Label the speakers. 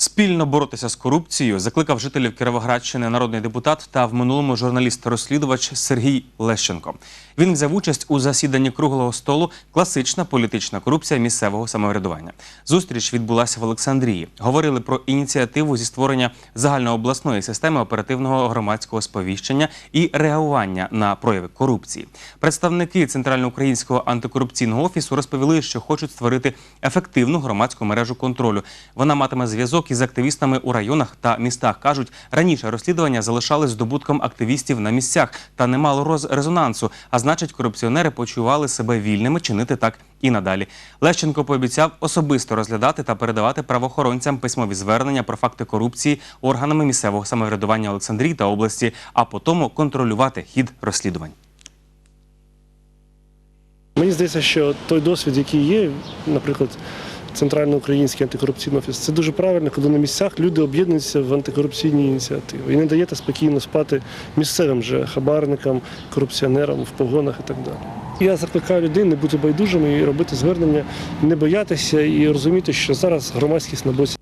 Speaker 1: Спільно боротися з корупцією закликав жителів Кіровоградщини народний депутат та в минулому журналіст-розслідувач Сергій Лещенко. Він взяв участь у засіданні круглого столу Класична політична корупція місцевого самоврядування. Зустріч відбулася в Олександрії. Говорили про ініціативу зі створення загальнообласної системи оперативного громадського сповіщення і реагування на прояви корупції. Представники Центральноукраїнського антикорупційного офісу розповіли, що хочуть створити ефективну громадську мережу контролю. Вона матиме зв'язок із активістами у районах та містах. кажуть, раніше розслідування залишали здобутком активістів на місцях та не мало роз- резонансу. А значить, корупціонери почували себе вільними чинити так і надалі. Лещенко пообіцяв особисто розглядати та передавати правоохоронцям письмові звернення про факти корупції органами місцевого самоврядування Олександрії та області, а потім контролювати хід розслідувань.
Speaker 2: Мені здається, що той досвід, який є, наприклад, Центральноукраїнський антикорупційний офіс, це дуже правильно, коли на місцях люди об'єднуються в антикорупційні ініціативи і не даєте спокійно спати місцевим же хабарникам, корупціонерам в погонах і так далі. Я закликаю людей не бути байдужими і робити звернення, не боятися і розуміти, що зараз громадськість на боці